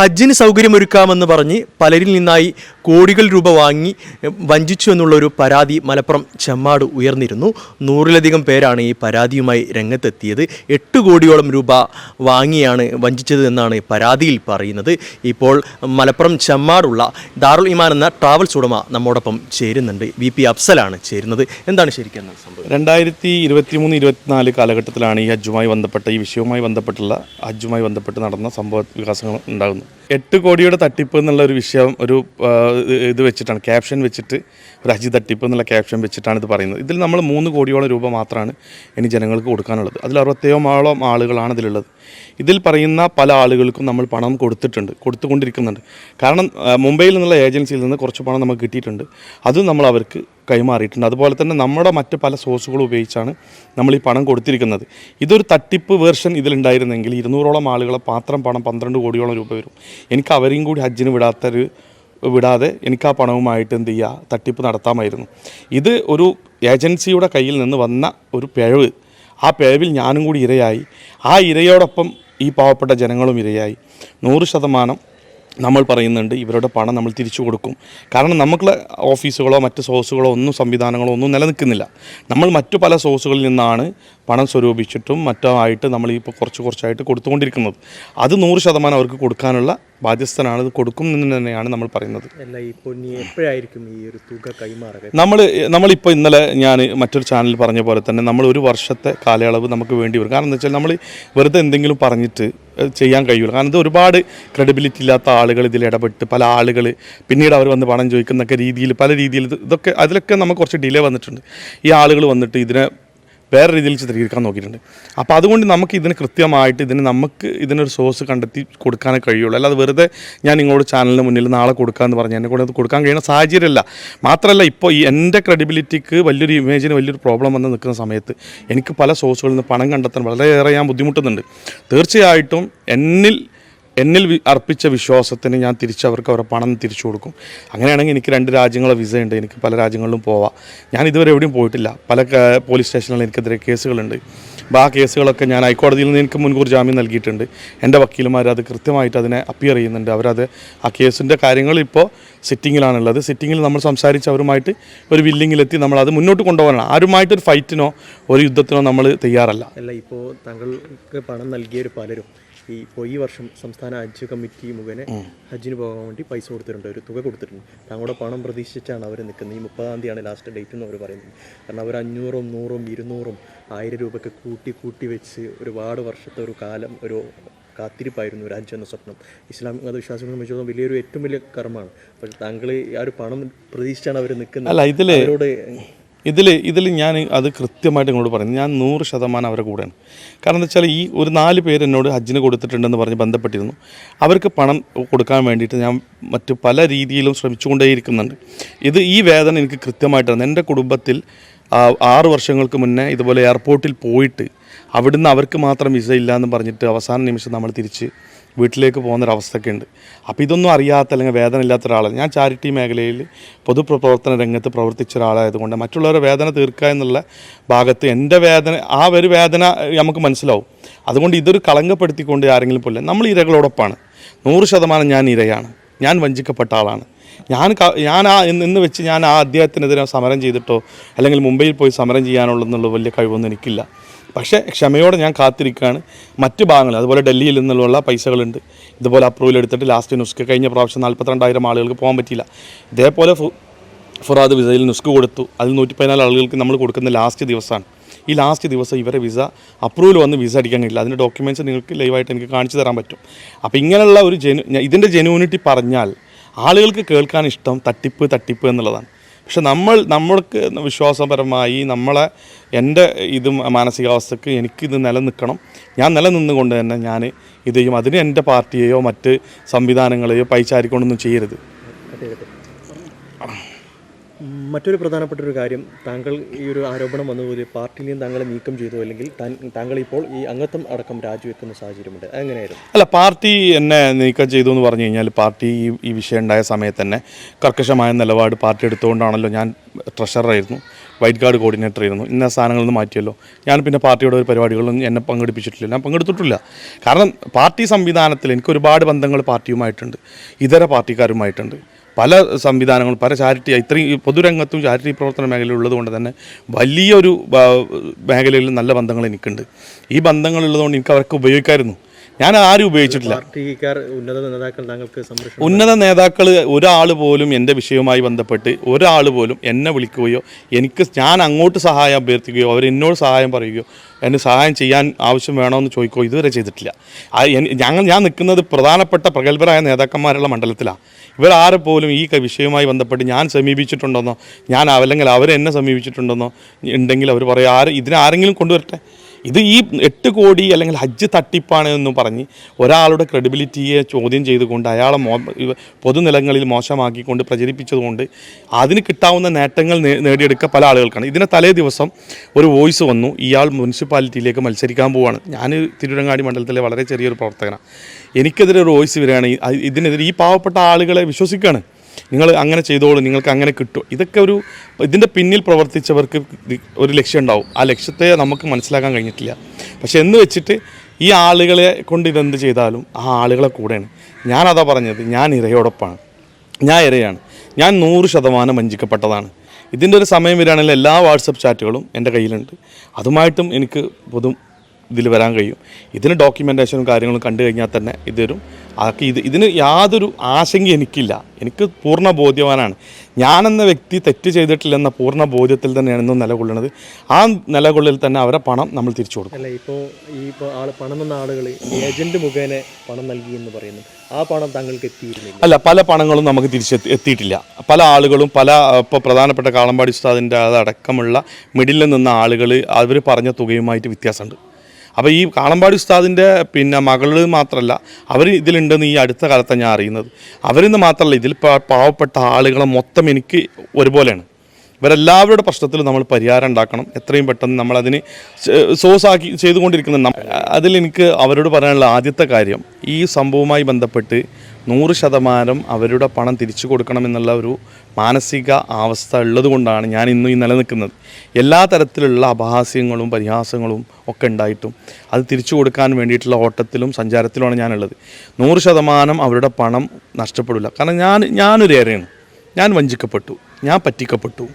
ഹജ്ജിന് സൗകര്യമൊരുക്കാമെന്ന് പറഞ്ഞ് പലരിൽ നിന്നായി കോടികൾ രൂപ വാങ്ങി വഞ്ചിച്ചു എന്നുള്ളൊരു പരാതി മലപ്പുറം ചെമ്മാട് ഉയർന്നിരുന്നു. നൂറിലധികം പേരാണ് ഈ പരാതിയുമായി രംഗത്തെത്തിയത്. എട്ട് കോടിയോളം രൂപ വാങ്ങിയാണ് വഞ്ചിച്ചത് എന്നാണ് പരാതിയിൽ പറയുന്നത്. ഇപ്പോൾ മലപ്പുറം ചെമ്മാടുള്ള ദാറുൽ ഇമാൻ എന്ന ട്രാവൽസ് ഉടമ നമ്മോടൊപ്പം ചേരുന്നുണ്ട്. വി പി അഫ്സലാണ് ചേരുന്നത്. എന്താണ് ശരിക്കും സംഭവം? രണ്ടായിരത്തി ഇരുപത്തി മൂന്ന് ഇരുപത്തിനാല് കാലഘട്ടത്തിലാണ് ഈ ഹജ്ജുമായി ബന്ധപ്പെട്ട ഈ വിഷയവുമായി ബന്ധപ്പെട്ടുള്ള ഹജ്ജുമായി ബന്ധപ്പെട്ട് നടന്ന സംഭവ വികാസങ്ങൾ ഉണ്ടാകുന്നത്. എട്ട് കോടിയുടെ തട്ടിപ്പ് എന്നുള്ള ഒരു വിഷയം ഒരു ഇത് വെച്ചിട്ടാണ്. ക്യാപ്ഷൻ വെച്ചിട്ട് ഒരു അജി തട്ടിപ്പ് എന്നുള്ള ക്യാപ്ഷൻ വെച്ചിട്ടാണ് ഇത് പറയുന്നത്. ഇതിൽ നമ്മൾ മൂന്ന് കോടിയോളം രൂപ മാത്രമാണ് ഇനി ജനങ്ങൾക്ക് കൊടുക്കാനുള്ളത്. അതിൽ അറുപത്തേഴോളം ആളുകളാണ് ഇതിലുള്ളത്. ഇതിൽ പറയുന്ന പല ആളുകൾക്കും നമ്മൾ പണം കൊടുത്തിട്ടുണ്ട് കൊടുത്തുകൊണ്ടിരിക്കുന്നുണ്ട്. കാരണം മുംബൈയിൽ നിന്നുള്ള ഏജൻസിയിൽ നിന്ന് കുറച്ച് പണം നമുക്ക് കിട്ടിയിട്ടുണ്ട്. അതും നമ്മൾ അവർക്ക് കൈമാറിയിട്ടുണ്ട്. അതുപോലെ തന്നെ നമ്മുടെ മറ്റ് പല സോഴ്സുകളും ഉപയോഗിച്ചാണ് നമ്മൾ ഈ പണം കൊടുത്തിരിക്കുന്നത്. ഇതൊരു തട്ടിപ്പ് വേർഷൻ ഇതിലുണ്ടായിരുന്നെങ്കിൽ ഇരുന്നൂറോളം ആളുകളെ മാത്രം പണം പന്ത്രണ്ട് കോടിയോളം രൂപ വരും. എനിക്ക് അവരെയും കൂടി ഹജ്ജിന് വിടാത്തൊരു വിടാതെ എനിക്ക് ആ പണവുമായിട്ട് എന്ത് ചെയ്യുക? തട്ടിപ്പ് നടത്താമായിരുന്നു. ഇത് ഒരു ഏജൻസിയുടെ കയ്യിൽ നിന്ന് വന്ന ഒരു പിഴവ്. ആ പിഴവിൽ ഞാനും കൂടി ഇരയായി. ആ ഇരയോടൊപ്പം ഈ പാവപ്പെട്ട ജനങ്ങളും ഇരയായി. നൂറ് ശതമാനം നമ്മൾ പറയുന്നുണ്ട് ഇവരുടെ പണം നമ്മൾ തിരിച്ചു കൊടുക്കും. കാരണം നമുക്കുള്ള ഓഫീസുകളോ മറ്റ് സോഴ്സുകളോ ഒന്നും സംവിധാനങ്ങളോ ഒന്നും നിലനിൽക്കുന്നില്ല. നമ്മൾ മറ്റു പല സോഴ്സുകളിൽ നിന്നാണ് പണം സ്വരൂപിച്ചിട്ടും മറ്റോ ആയിട്ട് നമ്മൾ ഇപ്പോൾ കുറച്ച് കുറച്ചായിട്ട് കൊടുത്തുകൊണ്ടിരിക്കുന്നത്. അത് നൂറ് ശതമാനം അവർക്ക് കൊടുക്കാനുള്ള ബാധ്യസ്ഥനാണ് ഇത് കൊടുക്കും എന്ന് തന്നെയാണ് നമ്മൾ പറയുന്നത്. എപ്പോഴായിരിക്കും ഈ ഒരു തുക കൈമാറുക? നമ്മൾ നമ്മളിപ്പോൾ ഇന്നലെ ഞാൻ മറ്റൊരു ചാനലിൽ പറഞ്ഞ പോലെ തന്നെ നമ്മൾ ഒരു വർഷത്തെ കാലയളവ് നമുക്ക് വേണ്ടി വരും. കാരണം എന്താ വെച്ചാൽ നമ്മൾ വെറുതെ എന്തെങ്കിലും പറഞ്ഞിട്ട് ചെയ്യാൻ കഴിയില്ല കാരണം ഇത് ഒരുപാട് ക്രെഡിബിലിറ്റി ഇല്ലാത്ത ആളുകൾ ഇതിൽ ഇടപെട്ട് പല ആളുകൾ പിന്നീട് അവർ വന്ന് പണം ചോദിക്കുന്നൊക്കെ രീതിയിൽ പല രീതിയിൽ ഇത് ഇതൊക്കെ അതിലൊക്കെ നമുക്ക് കുറച്ച് ഡിലേ വന്നിട്ടുണ്ട്. ഈ ആളുകൾ വന്നിട്ട് ഇതിനെ വേറെ രീതിയിൽ ചിത്രീകരിക്കാൻ നോക്കിയിട്ടുണ്ട്. അപ്പോൾ അതുകൊണ്ട് നമുക്ക് ഇതിന് കൃത്യമായിട്ട് ഇതിന് നമുക്ക് ഇതിനൊരു സോഴ്സ് കണ്ടെത്തി കൊടുക്കാനേ കഴിയുള്ളൂ. അല്ലാതെ വെറുതെ ഞാൻ നിങ്ങളോട് ചാനലിന് മുന്നിൽ നാളെ കൊടുക്കാമെന്ന് പറഞ്ഞ് എന്നെ കൂടെ അത് കൊടുക്കാൻ കഴിയുന്ന സാഹചര്യമല്ല. മാത്രമല്ല ഇപ്പോൾ ഈ എന്റെ ക്രെഡിബിലിറ്റിക്ക് വലിയൊരു ഇമേജിന് വലിയൊരു പ്രോബ്ലം വന്ന് നിൽക്കുന്ന സമയത്ത് എനിക്ക് പല സോഴ്സുകളിൽ നിന്ന് പണം കണ്ടെത്താൻ വളരെയേറെ ഞാൻ ബുദ്ധിമുട്ടുന്നുണ്ട്. തീർച്ചയായിട്ടും എന്നിൽ എന്നിൽ അർപ്പിച്ച വിശ്വാസത്തിന് ഞാൻ തിരിച്ച് അവർക്ക് അവരുടെ പണം തിരിച്ചു കൊടുക്കും. അങ്ങനെയാണെങ്കിൽ എനിക്ക് രണ്ട് രാജ്യങ്ങളെ വിസ ഉണ്ട്. എനിക്ക് പല രാജ്യങ്ങളിലും പോവാം. ഞാൻ ഇതുവരെ എവിടെയും പോയിട്ടില്ല. പല പോലീസ് സ്റ്റേഷനുകളിൽ എനിക്കെതിരെ കേസുകളുണ്ട്. അപ്പോൾ ആ കേസുകളൊക്കെ ഞാൻ ഹൈക്കോടതിയിൽ നിന്ന് എനിക്ക് മുൻകൂർ ജാമ്യം നൽകിയിട്ടുണ്ട്. എന്റെ വക്കീലുമാർ അത് കൃത്യമായിട്ട് അതിനെ അപ്പിയർ ചെയ്യുന്നുണ്ട്. അവരത് ആ കേസിന്റെ കാര്യങ്ങൾ ഇപ്പോൾ സിറ്റിങ്ങിലാണുള്ളത് സിറ്റിങ്ങിൽ നമ്മൾ സംസാരിച്ച് അവരുമായിട്ട് ഒരു വില്ലിങ്ങിലെത്തി നമ്മൾ അത് മുന്നോട്ട് കൊണ്ടുപോകാനാണ് ആരുമായിട്ടൊരു ഫൈറ്റിനോ ഒരു യുദ്ധത്തിനോ നമ്മൾ തയ്യാറല്ല. അല്ല ഇപ്പോൾ താങ്കൾക്ക് പണം നൽകിയൊരു പലരും. ഈ പോയി ഈ വർഷം സംസ്ഥാന ഹജ്ജ് കമ്മിറ്റി മുഖേന ഹജ്ജിന് പോകാൻ വേണ്ടി പൈസ കൊടുത്തിട്ടുണ്ട്. ഒരു തുക കൊടുത്തിട്ടുണ്ട്. താങ്കളുടെ പണം പ്രതീക്ഷിച്ചാണ് അവർ നിൽക്കുന്നത്. ഈ മുപ്പതാം തീയതിയാണ് ലാസ്റ്റ് ഡേറ്റ് എന്ന് അവർ പറയുന്നത്. കാരണം അവർ അഞ്ഞൂറും നൂറും ഇരുന്നൂറും ആയിരം രൂപയൊക്കെ കൂട്ടി കൂട്ടി വെച്ച് ഒരുപാട് വർഷത്തെ ഒരു കാലം ഒരു കാത്തിരിപ്പായിരുന്നു ഒരു ഹജ്ജ് എന്ന സ്വപ്നം. ഇസ്ലാമിക മതവിശ്വാസികളെ സംബന്ധിച്ചിടത്തോളം വലിയൊരു ഏറ്റവും വലിയ കർമ്മമാണ്. അപ്പോൾ താങ്കൾ ആ ഒരു പണം പ്രതീക്ഷിച്ചാണ് അവർ നിൽക്കുന്നത്. അല്ല ഇതിൽ ഇതിൽ ഇതിൽ ഞാൻ അത് കൃത്യമായിട്ട് ഇങ്ങോട്ട് പറയുന്നത് ഞാൻ നൂറ് ശതമാനം അവരെ കൂടെയാണ്. കാരണം എന്താ വെച്ചാൽ ഈ ഒരു നാല് പേര് എന്നോട് ഹജ്ജിന് കൊടുത്തിട്ടുണ്ടെന്ന് പറഞ്ഞ് ബന്ധപ്പെട്ടിരുന്നു. അവർക്ക് പണം കൊടുക്കാൻ വേണ്ടിയിട്ട് ഞാൻ മറ്റു പല രീതിയിലും ശ്രമിച്ചുകൊണ്ടേയിരിക്കുന്നുണ്ട്. ഇത് ഈ വേദന എനിക്ക് കൃത്യമായിട്ടാണ് എന്റെ കുടുംബത്തിൽ ആറ് വർഷങ്ങൾക്ക് മുന്നേ ഇതുപോലെ എയർപോർട്ടിൽ പോയിട്ട് അവിടുന്ന് അവർക്ക് മാത്രം വിസ ഇല്ല എന്ന് പറഞ്ഞിട്ട് അവസാന നിമിഷം നമ്മൾ തിരിച്ച് വീട്ടിലേക്ക് പോകുന്നൊരവസ്ഥയൊക്കെ ഉണ്ട് അപ്പോൾ ഇതൊന്നും അറിയാത്ത അല്ലെങ്കിൽ വേദന ഇല്ലാത്ത ഒരാളാണ് ഞാൻ ചാരിറ്റി മേഖലയിൽ പൊതുപ്രവർത്തന രംഗത്ത് പ്രവർത്തിച്ച ഒരാളായതുകൊണ്ട് മറ്റുള്ളവരുടെ വേദന തീർക്കുക എന്നുള്ള ഭാഗത്ത് എന്റെ വേദന ആ ഒരു വേദന നമുക്ക് മനസ്സിലാവും. അതുകൊണ്ട് ഇതൊരു കളങ്കപ്പെടുത്തിക്കൊണ്ട് ആരെങ്കിലും പോലെ നമ്മൾ ഇരകളോടൊപ്പമാണ് നൂറ് ശതമാനം ഞാൻ ഇരയാണ്. ഞാൻ വഞ്ചിക്കപ്പെട്ട ആളാണ്. ഞാൻ ഞാൻ ആ എന്ന് വെച്ച് ഞാൻ ആ അദ്ദേഹത്തിനെതിരെ സമരം ചെയ്തിട്ടോ അല്ലെങ്കിൽ മുംബൈയിൽ പോയി സമരം ചെയ്യാനുള്ളതെന്നുള്ള വലിയ കഴിവൊന്നും എനിക്കില്ല. പക്ഷേ ക്ഷമയോടെ ഞാൻ കാത്തിരിക്കുകയാണ്. മറ്റ് ഭാഗങ്ങൾ അതുപോലെ ഡൽഹിയിൽ നിന്നുള്ള പൈസകളുണ്ട്. ഇതുപോലെ അപ്രൂവൽ എടുത്തിട്ട് ലാസ്റ്റ് നുസ്ക് കഴിഞ്ഞ പ്രാവശ്യം നാൽപ്പത്തിരണ്ടായിരം ആളുകൾക്ക് പോകാൻ പറ്റിയില്ല. ഇതേപോലെ ഫുറാദ് വിസയിൽ നുസ്ക് കൊടുത്തു. അതിൽ നൂറ്റി പതിനാല് ആളുകൾക്ക് നമ്മൾ കൊടുക്കുന്ന ലാസ്റ്റ് ദിവസമാണ്. ഈ ലാസ്റ്റ് ദിവസം ഇവരെ വിസ അപ്രൂവൽ വന്ന് വിസ അടിക്കാൻ കഴിയില്ല അതിന്റെ ഡോക്യുമെന്റ്സ് നിങ്ങൾക്ക് ലൈവായിട്ട് എനിക്ക് കാണിച്ചു തരാൻ പറ്റും. അപ്പോൾ ഇങ്ങനെയുള്ള ഒരു ജെനു ഇതിന്റെ ജെനുവിനിറ്റി പറഞ്ഞാൽ ആളുകൾക്ക് കേൾക്കാൻ ഇഷ്ടം തട്ടിപ്പ് തട്ടിപ്പ് എന്നുള്ളതാണ്. പക്ഷെ നമ്മൾ നമ്മൾക്ക് വിശ്വാസപരമായി നമ്മളെ എന്റെ ഇത് മാനസികാവസ്ഥക്ക് എനിക്കിത് നിലനിൽക്കണം. ഞാൻ നിലനിന്നുകൊണ്ട് തന്നെ ഞാൻ ഇത് ചെയ്യും അതിന് എന്റെ പാർട്ടിയെയോ മറ്റ് സംവിധാനങ്ങളെയോ പൈച്ചാരിക്കൊണ്ടൊന്നും ചെയ്യരുത്. മറ്റൊരു പ്രധാനപ്പെട്ട ഒരു കാര്യം താങ്കൾ ഈ ഒരു ആരോപണം വന്നതുപോലെ പാർട്ടിയിൽ നിന്ന് താങ്കളെ നീക്കം ചെയ്തു അല്ലെങ്കിൽ താങ്കൾ ഇപ്പോൾ ഈ അംഗത്വം അടക്കം രാജിവെക്കുന്ന സാഹചര്യമുണ്ട്. അതെങ്ങനെയായിരുന്നു അല്ല പാർട്ടി എന്നെ നീക്കം ചെയ്തു എന്ന് പറഞ്ഞു കഴിഞ്ഞാൽ പാർട്ടി ഈ ഈ വിഷയം ഉണ്ടായ സമയത്ത് തന്നെ കർക്കശമായ നിലപാട് പാർട്ടി എടുത്തുകൊണ്ടാണല്ലോ ഞാൻ ട്രഷററായിരുന്നു വൈറ്റ് കാർഡ് കോർഡിനേറ്റർ ആയിരുന്നു ഇന്ന സ്ഥാനങ്ങളിൽ നിന്ന് മാറ്റിയല്ലോ. ഞാൻ പിന്നെ പാർട്ടിയുടെ ഒരു പരിപാടികളൊന്നും എന്നെ പങ്കെടുപ്പിച്ചിട്ടില്ല. ഞാൻ പങ്കെടുത്തിട്ടില്ല. കാരണം പാർട്ടി സംവിധാനത്തിൽ എനിക്ക് ഒരുപാട് ബന്ധങ്ങൾ പാർട്ടിയുമായിട്ടുണ്ട് ഇതര പാർട്ടിക്കാരുമായിട്ടുണ്ട്. പല സംവിധാനങ്ങളും പല ചാരിറ്റി ഇത്രയും പൊതുരംഗത്തും ചാരിറ്റി പ്രവർത്തന മേഖലയിൽ ഉള്ളതുകൊണ്ട് തന്നെ വലിയൊരു മേഖലയിൽ നല്ല ബന്ധങ്ങൾ എനിക്കുണ്ട്. ഈ ബന്ധങ്ങളുള്ളതുകൊണ്ട് എനിക്ക് അവർക്ക് ഉപയോഗിക്കായിരുന്നു. ഞാൻ ആരും ഉപയോഗിച്ചിട്ടില്ല. ഉന്നത നേതാക്കൾ ഒരാൾ പോലും എന്റെ വിഷയവുമായി ബന്ധപ്പെട്ട് ഒരാൾ പോലും എന്നെ വിളിക്കുകയോ എനിക്ക് ഞാൻ അങ്ങോട്ട് സഹായം അഭ്യർത്ഥിക്കുകയോ അവർ എന്നോട് സഹായം പറയുകയോ എന്നെ സഹായം ചെയ്യാൻ ആവശ്യം വേണമെന്ന് ചോദിക്കുകയോ ഇതുവരെ ചെയ്തിട്ടില്ല. ഞങ്ങൾ ഞാൻ നിൽക്കുന്നത് പ്രധാനപ്പെട്ട പ്രഗത്ഭരായ നേതാക്കന്മാരുള്ള മണ്ഡലത്തിലാണ് ഇവരാരെ പോലും ഈ വിഷയവുമായി ബന്ധപ്പെട്ട് ഞാൻ സമീപിച്ചിട്ടുണ്ടെന്നോ ഞാൻ അല്ലെങ്കിൽ അവരെന്നെ സമീപിച്ചിട്ടുണ്ടെന്നോ ഉണ്ടെങ്കിൽ അവർ പറയും ആര് ഇതിനാരെങ്കിലും കൊണ്ടുവരട്ടെ? ഇത് ഈ എട്ട് കോടി അല്ലെങ്കിൽ ഹജ്ജ് തട്ടിപ്പാണ് എന്ന് പറഞ്ഞ് ഒരാളുടെ ക്രെഡിബിലിറ്റിയെ ചോദ്യം ചെയ്തുകൊണ്ട് അയാളെ മോ പൊതുനിലങ്ങളിൽ മോശമാക്കിക്കൊണ്ട് പ്രചരിപ്പിച്ചതുകൊണ്ട് അതിന് കിട്ടാവുന്ന നേട്ടങ്ങൾ നേടിയെടുക്ക നേടിയെടുക്കുക പല ആളുകൾക്കാണ്. ഇതിന് തലേ ദിവസം ഒരു വോയിസ് വന്നു. ഇയാൾ മുനിസിപ്പാലിറ്റിയിലേക്ക് മത്സരിക്കാൻ പോവാണ്. ഞാൻ തിരുവിടങ്ങാടി മണ്ഡലത്തിലെ വളരെ ചെറിയൊരു പ്രവർത്തകനാണ്. എനിക്കെതിരെ ഒരു വോയിസ് വരികയാണ്. ഇതിനെതിരെ ഈ പാവപ്പെട്ട ആളുകളെ വിശ്വസിക്കുകയാണ്. നിങ്ങൾ അങ്ങനെ ചെയ്തോളൂ നിങ്ങൾക്ക് അങ്ങനെ കിട്ടും. ഇതൊക്കെ ഒരു ഇതിന്റെ പിന്നിൽ പ്രവർത്തിച്ചവർക്ക് ഒരു ലക്ഷ്യം ഉണ്ടാവും. ആ ലക്ഷ്യത്തെ നമുക്ക് മനസ്സിലാക്കാൻ കഴിഞ്ഞിട്ടില്ല. പക്ഷെ എന്ന് വെച്ചിട്ട് ഈ ആളുകളെ കൊണ്ട് ഇതെന്ത് ചെയ്താലും ആ ആളുകളെ കൂടെയാണ്. ഞാനതാ പറഞ്ഞത് ഞാൻ ഇരയോടൊപ്പമാണ് ഞാൻ ഇരയാണ്. ഞാൻ നൂറ് ശതമാനം വഞ്ചിക്കപ്പെട്ടതാണ്. ഇതിന്റെ ഒരു സമയം വരികയാണെങ്കിൽ എല്ലാ വാട്സപ്പ് ചാറ്റുകളും എന്റെ കയ്യിലുണ്ട്. അതുമായിട്ടും എനിക്ക് പൊതു ഇതിൽ വരാൻ കഴിയും. ഇതിന് ഡോക്യുമെന്റേഷനും കാര്യങ്ങളും കണ്ടു കഴിഞ്ഞാൽ തന്നെ ഇതൊരു അതൊക്കെ ഇത് ഇതിന് യാതൊരു ആശങ്ക എനിക്കില്ല. എനിക്ക് പൂർണ ബോധ്യവാനാണ്. ഞാനെന്ന വ്യക്തി തെറ്റ് ചെയ്തിട്ടില്ലെന്ന പൂർണ ബോധ്യത്തിൽ തന്നെയാണ് ഇന്നും നിലകൊള്ളുന്നത്. ആ നിലകൊള്ളിൽ തന്നെ അവരെ പണം നമ്മൾ തിരിച്ചു കൊടുക്കും. അല്ല ഇപ്പോൾ ഈ ഇപ്പോൾ ആൾ പണം തന്ന ആളുകൾ ഏജന്റ് മുഖേന പണം നൽകി എന്ന് പറയുന്നു ആ പണം താങ്കൾക്ക് എത്തിയിരുന്നില്ല. അല്ല പല പണങ്ങളും നമുക്ക് തിരിച്ചെത്തി എത്തിയിട്ടില്ല. പല ആളുകളും പല ഇപ്പോൾ പ്രധാനപ്പെട്ട കാളമ്പാടി ഉസ്താദിന്റെ അതടക്കമുള്ള മിഡിലിൽ നിന്ന ആളുകൾ അവർ പറഞ്ഞ തുകയുമായിട്ട് വ്യത്യാസമുണ്ട്. അപ്പോൾ ഈ കാളമ്പാടി ഉസ്താദിന്റെ പിന്നെ മകൾ മാത്രമല്ല അവർ ഇതിലുണ്ടെന്ന് ഈ അടുത്ത കാലത്താണ് ഞാൻ അറിയുന്നത്. അവരിന്ന് മാത്രമല്ല ഇതിൽ പാവപ്പെട്ട ആളുകളെ മൊത്തം എനിക്ക് ഒരുപോലെയാണ്. ഇവരെല്ലാവരുടെ പ്രശ്നത്തിൽ നമ്മൾ പരിഹാരം ഉണ്ടാക്കണം. എത്രയും പെട്ടെന്ന് നമ്മളതിന് സോഴ്സ് ആക്കി ചെയ്തുകൊണ്ടിരിക്കുന്നുണ്ട് അതിലെനിക്ക് അവരോട് പറയാനുള്ള ആദ്യത്തെ കാര്യം ഈ സംഭവവുമായി ബന്ധപ്പെട്ട് നൂറ് ശതമാനം അവരുടെ പണം തിരിച്ചു കൊടുക്കണമെന്നുള്ള ഒരു മാനസിക അവസ്ഥ ഉള്ളതുകൊണ്ടാണ് ഞാൻ ഇന്നും ഈ നിലനിൽക്കുന്നത്. എല്ലാ തരത്തിലുള്ള അപഹാസ്യങ്ങളും പരിഹാസങ്ങളും ഒക്കെ ഉണ്ടായിട്ടും അത് തിരിച്ചു കൊടുക്കാൻ വേണ്ടിയിട്ടുള്ള ഓട്ടത്തിലും സഞ്ചാരത്തിലുമാണ് ഞാനുള്ളത്. നൂറ് ശതമാനം അവരുടെ പണം നഷ്ടപ്പെടില്ല. കാരണം ഞാൻ ഞാനൊരു ഏറെയാണ്. ഞാൻ വഞ്ചിക്കപ്പെട്ടു. ഞാൻ പറ്റിക്കപ്പെട്ടു.